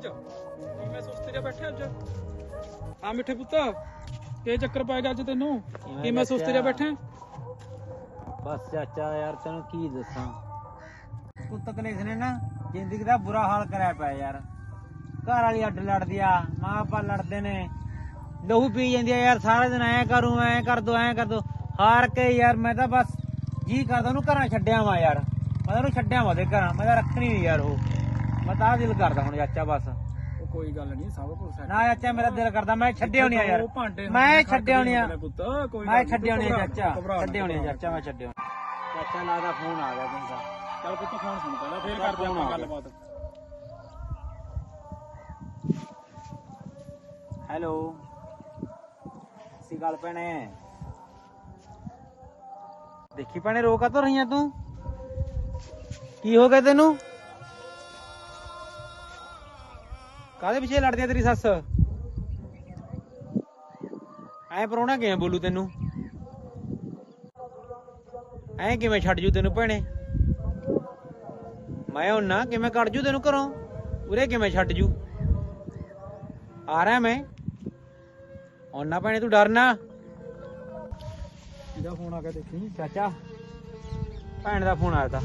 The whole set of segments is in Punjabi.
ਅੱਜ ਕਿਵੇਂ ਸੁਸਤੇ ਜਿਹਾ ਬੈਠਿਆ ਅੱਜ। ਆ ਮਿੱਠੇ ਪੁੱਤ ਕੀ ਚੱਕਰ ਪੈ ਗਿਆ ਅੱਜ ਤੈਨੂੰ? ਕਿਵੇਂ ਸੁਸਤੇ ਜਿਹਾ ਬੈਠਾ? ਬਸ ਚਾਚਾ ਯਾਰ ਤੈਨੂੰ ਕੀ ਦੱਸਾਂ? ਪੁੱਤ ਕਲੇਸ਼ ਨੇ ਨਾ ਜ਼ਿੰਦਗੀ ਦਾ ਬੁਰਾ ਹਾਲ ਕਰਿਆ ਪਿਆ ਯਾਰ। ਘਰ ਵਾਲੀ ਅੱਡ ਲੜਦੀ ਆ ਮਾਂ ਬਾਪ ਲੜਦੇ ਨੇ। ਲਹੂ ਪੀ ਜਾਂਦੀ ਆ ਯਾਰ ਸਾਰਾ ਦਿਨ ਐ ਕਰੂੰ ਐ ਕਰ ਦੋ ਐ ਕਰ ਦੋ। ਹਾਰ ਕੇ ਯਾਰ ਮੈਂ ਤਾਂ ਬਸ ਜੀ ਕਰਦਾ ਉਹਨੂੰ ਘਰਾਂ ਛੱਡਿਆ ਵਾ ਯਾਰ। ਮੈਂ ਉਹਨੂੰ ਛੱਡਿਆ ਵਾ ਉਹਦੇ ਘਰਾਂ ਮੈਂ ਤਾਂ ਰੱਖਣੀ ਨਹੀਂ ਯਾਰ ਉਹ। ਮੈਂ ਤਾਂ ਆਹ ਦਿਲ ਕਰਦਾ ਹੁਣ ਚਾਚਾ ਬਸ। ਉਹ ਕੋਈ ਗੱਲ ਨਹੀਂ ਸਭ ਕੁਝ ਸੈੱਟ ਨਾ ਚਾਚਾ ਮੇਰਾ ਦਿਲ ਕਰਦਾ ਮੈਂ ਛੱਡਿਆ ਨਹੀਂ ਯਾਰ। ਮੈਂ ਛੱਡਿਆ ਨਹੀਂ ਆ। ਪੁੱਤ ਕੋਈ ਮੈਂ ਛੱਡਿਆ ਨਹੀਂ ਚਾਚਾ ਛੱਡਿਆ ਨਹੀਂ। ਚਾਚਾ ਮੈਂ ਛੱਡਿਆ ਚਾਚਾ ਲੱਗਦਾ ਫੋਨ ਆ ਗਿਆ ਤੁੰਦਾ ਚੱਲ ਪੁੱਤ ਫੋਨ ਸੁਣ ਪਹਿਲਾਂ ਫੇਰ ਕਰਦੇ ਆਪਾਂ। ਗੱਲਬਾਤ। ਹੈਲੋ। ਸੀ ਗੱਲ ਭੈਣੇ। ਦੇਖੀ ਭੈਣੇ ਰੋਕਾ ਤਾਂ ਰਹੀਆਂ ਤੂੰ? ਕੀ ਹੋ ਗਿਆ ਤੈਨੂੰ? ਕਾਦੇ ਪਿੱਛੇ ਲੜਦੀ ਆ ਤੇਰੀ ਸੱਸ? ਐ ਪਰੋਣਾ ਕਿਵੇਂ ਬੋਲੂ ਤੈਨੂੰ? ਐ ਕਿਵੇਂ ਛੱਡ ਜੂ ਤੈਨੂੰ ਭੈਣੇ? ਮੈਂ ਹੁੰਨਾ ਕਿਵੇਂ ਕੱਢ ਜੂ ਤੈਨੂੰ ਘਰੋਂ? ਉਰੇ ਕਿਵੇਂ ਛੱਡ ਜੂ? ਆ ਰਿਹਾ ਮੈਂ। ਆਉਣਾ ਭੈਣੇ ਤੂੰ ਡਰਨਾ। ਇਹਦਾ ਫੋਨ ਆ ਗਿਆ ਦੇਖੀ ਚਾਚਾ। ਭੈਣ ਦਾ ਫੋਨ ਆਇਆ ਤਾ।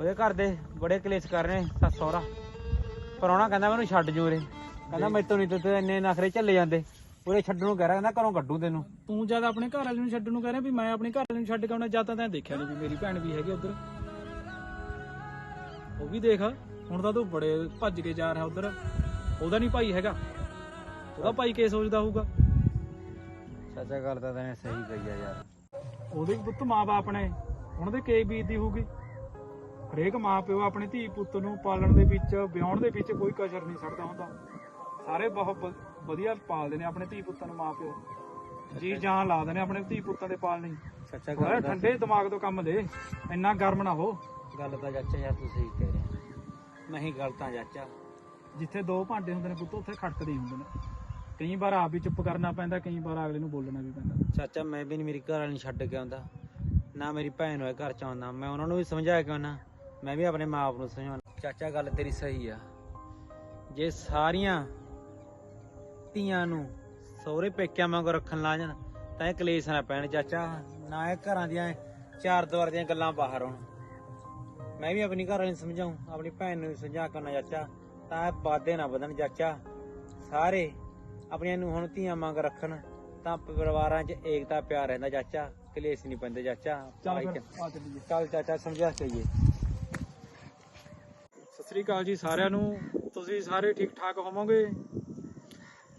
ਉਹਦੇ ਘਰ ਦੇ ਬੜੇ ਕਲੇਸ਼ ਕਰ ਰਹੇ ਨੇ ਸੱਸ ਸਹੁਰਾ। ਪਰੋਣਾ ਕਹਿੰਦਾ ਮੈਨੂੰ ਛੱਡ ਜੂ ਉਰੇ। ਕਹਿੰਦਾ ਮੈਤੋਂ ਨਹੀਂ ਤੇ ਇੰਨੇ ਨਖਰੇ ਚੱਲੇ ਜਾਂਦੇ। ਉਰੇ ਛੱਡਣ ਨੂੰ ਕਹਿ ਰਿਹਾ ਕਹਿੰਦਾ ਘਰੋਂ ਕੱਢੂ ਤੈਨੂੰ। ਤੂੰ ਜਦ ਆਪਣੇ ਘਰ ਵਾਲੇ ਨੂੰ ਛੱਡਣ ਨੂੰ ਕਹਿ ਰਿਹਾ ਵੀ ਮੈਂ ਆਪਣੇ ਘਰ ਵਾਲੇ ਨੂੰ ਛੱਡ ਕੇ ਆਉਣਾ ਜਾਂ ਤਾਂ ਤੈਂ ਦੇਖਿਆ ਨਹੀਂ ਵੀ ਮੇਰੀ ਭੈਣ ਵੀ ਹੈਗੀ ਉਧਰ। ਉਹ ਵੀ ਦੇਖ ਹੁਣ ਤਾਂ ਤੂੰ ਬੜੇ ਭੱਜ ਕੇ ਜਾ ਰਿਹਾ ਉਧਰ। ਉਹਦਾ ਨਹੀਂ ਭਾਈ ਹੈਗਾ। ਉਹਦਾ ਭਾਈ ਕੀ ਸੋਚਦਾ ਹੋਊਗਾ? ਚਾਚਾ ਗੱਲ ਤਾਂ ਤੈਨੇ ਸਹੀ ਕਹੀ ਆ ਯਾਰ। ਉਹਦੇ ਪੁੱਤ ਮਾਂ-ਬਾਪ ਨੇ ਉਹਨਾਂ ਦੇ ਕੀ ਬੀਤਦੀ ਹੋਊਗੀ? ਹਰੇਕ ਮਾਂ-ਪਿਓ ਆਪਣੇ ਧੀ ਪੁੱਤ ਨੂੰ ਪਾਲਣ ਦੇ ਵਿੱਚ ਵਿਆਹਣ ਦੇ ਵਿੱਚ ਕੋਈ ਕਸਰ ਨਹੀਂ ਛੱਡਦਾ ਹੁੰਦਾ। ਸਾਰੇ ਬਹੁਤ ਵਧੀਆ ਪਾਲਦੇ ਨੇ ਆਪਣੇ ਧੀ ਪੁੱਤਾਂ ਨੂੰ ਮਾਂ-ਪਿਓ। ਜੀ ਜਾਨ ਲਾ ਦਿੰਦੇ ਨੇ ਆਪਣੇ ਧੀ ਪੁੱਤਾਂ ਦੇ ਪਾਲਣੀ ਚਾਚਾ ਥੋੜਾ ਗੱਲ ਠੰਡੇ ਦਿਮਾਗ ਤੋਂ ਕੰਮ ਲੈ ਇੰਨਾ ਗਰਮ ਨਾ ਹੋ। ਗੱਲ ਤਾਂ ਚਾਚਾ ਯਾਰ ਤੂੰ ਸਹੀ ਕਹਿ ਰਿਹਾ ਨਹੀਂ ਗੱਲ ਤਾਂ ਚਾਚਾ। ਜਿੱਥੇ ਦੋ ਭਾਂਡੇ ਹੁੰਦੇ ਨੇ ਪੁੱਤ ਉੱਥੇ ਖੜਕਦੇ ਹੀ ਹੁੰਦੇ ਨੇ। ਕਈ ਵਾਰ ਆਪ ਵੀ ਚੁੱਪ ਕਰਨਾ ਪੈਂਦਾ ਕਈ ਵਾਰ ਅਗਲੇ ਨੂੰ ਬੋਲਣਾ ਵੀ ਪੈਂਦਾ। ਚਾਚਾ ਮੈਂ ਵੀ ਨਹੀਂ ਮੇਰੀ ਘਰ ਵਾਲੀ ਨੂੰ ਛੱਡ ਕੇ ਆਉਂਦਾ। ਨਾ ਮੇਰੀ ਭੈਣ ਹੋਏ ਘਰ ਚ ਆਉਂਦਾ। ਮੈਂ ਉਹਨਾਂ ਨੂੰ ਵੀ ਸਮਝਾਇਆ ਕਿ ਆਉਣਾ ਮੈਂ ਵੀ ਆਪਣੇ ਮਾਪ ਨੂੰ ਸਮਝਾਉਣਾ। ਚਾਚਾ ਗੱਲ ਤੇਰੀ ਸਹੀ ਆ। ਜੇ ਸਾਰੀਆਂ ਧੀਆਂ ਨੂੰ ਸਹੁਰੇ ਪੇਕਿਆਂ ਵਾਂਗ ਰੱਖਣ ਲਾ ਜਾਣ ਤਾਂ ਇਹ ਕਲੇਸ਼ ਨਾ ਪੈਣ। ਚਾਚਾ ਨਾ ਇਹ ਘਰਾਂ ਦੀਆਂ ਚਾਰ ਦੀਵਾਰ ਦੀਆਂ ਗੱਲਾਂ ਬਾਹਰ ਆਉਣ। ਮੈਂ ਵੀ ਆਪਣੀ ਘਰ ਵਾਲੀ ਨੂੰ ਸਮਝਾਉਂ ਆਪਣੀ ਭੈਣ ਨੂੰ ਵੀ ਸਮਝਾ ਕਰਨਾ ਚਾਚਾ। ਤਾਂ ਇਹ ਵਾਦੇ ਨਾ ਵਧਣ ਚਾਚਾ। ਸਾਰੇ ਆਪਣੀਆਂ ਨੂੰ ਹੁਣ ਧੀਆਂ ਵਾਂਗ ਰੱਖਣ ਤਾਂ ਪਰਿਵਾਰਾਂ 'ਚ ਏਕਤਾ ਪਿਆਰ ਰਹਿੰਦਾ ਚਾਚਾ। ਕਲੇਸ਼ ਨਹੀਂ ਪੈਂਦੇ ਚਾਚਾ। ਚੱਲ ਚਾਚਾ ਸਮਝਾ ਸਤਿ ਸ੍ਰੀ ਅਕਾਲ ਜੀ ਸਾਰਿਆਂ ਨੂੰ। ਤੁਸੀਂ ਸਾਰੇ ਠੀਕ ਠਾਕ ਹੋਵੋਗੇ?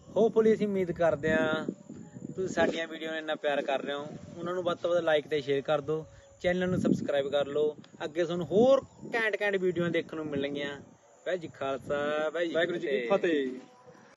ਹੋਪਫੁਲੀ ਅਸੀਂ ਉਮੀਦ ਕਰਦੇ ਹਾਂ ਤੁਸੀਂ ਸਾਡੀਆਂ ਵੀਡੀਓ ਨੂੰ ਇੰਨਾ ਪਿਆਰ ਕਰ ਰਹੇ ਹੋ। ਉਹਨਾਂ ਨੂੰ ਵੱਧ ਤੋਂ ਵੱਧ ਲਾਈਕ ਤੇ ਸ਼ੇਅਰ ਕਰ ਦਿਓ। ਚੈਨਲ ਨੂੰ ਸਬਸਕ੍ਰਾਈਬ ਕਰ ਲਓ। ਅੱਗੇ ਤੁਹਾਨੂੰ ਹੋਰ ਘੈਂਟ ਘੈਂਟ ਵੀਡੀਓ ਦੇਖਣ ਨੂੰ ਮਿਲਣਗੀਆਂ। ਵਾਹਿਗੁਰੂ ਜੀ ਕੀ ਫਤਿਹ।